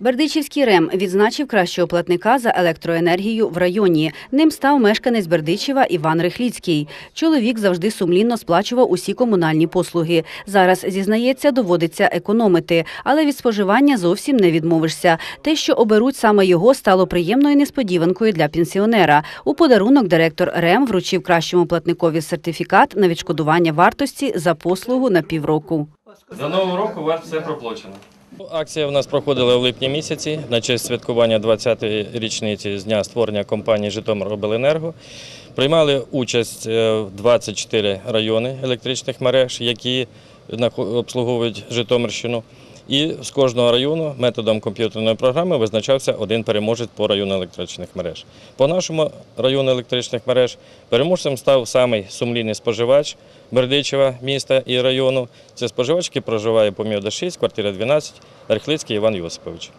Бердичівський РЕМ відзначив кращого платника за електроенергію в районі. Ним став мешканець Бердичева Іван Рихліцький. Чоловік завжди сумлінно сплачував усі комунальні послуги. Зараз, зізнається, доводиться економити, але від споживання зовсім не відмовишся. Те, що оберуть саме його, стало приємною несподіванкою для пенсіонера. У подарунок директор РЕМ вручив кращому платникові сертифікат на відшкодування вартості за послугу на півроку. До нового року у вас все проплачено. Акція в нас проходила в липні місяці на честь святкування 20-ї річниці з дня створення компанії «Житомиробленерго». Приймали участь е, 24 райони електричних мереж, які обслуговують Житомирщину. І з кожного району методом комп'ютерної програми визначався один переможець по району електричних мереж. По нашому району електричних мереж переможцем став самий сумлінний споживач Бердичева міста і району. Це споживач, який проживає по Міода 6, квартира 12, Рехлицький Іван Йосипович.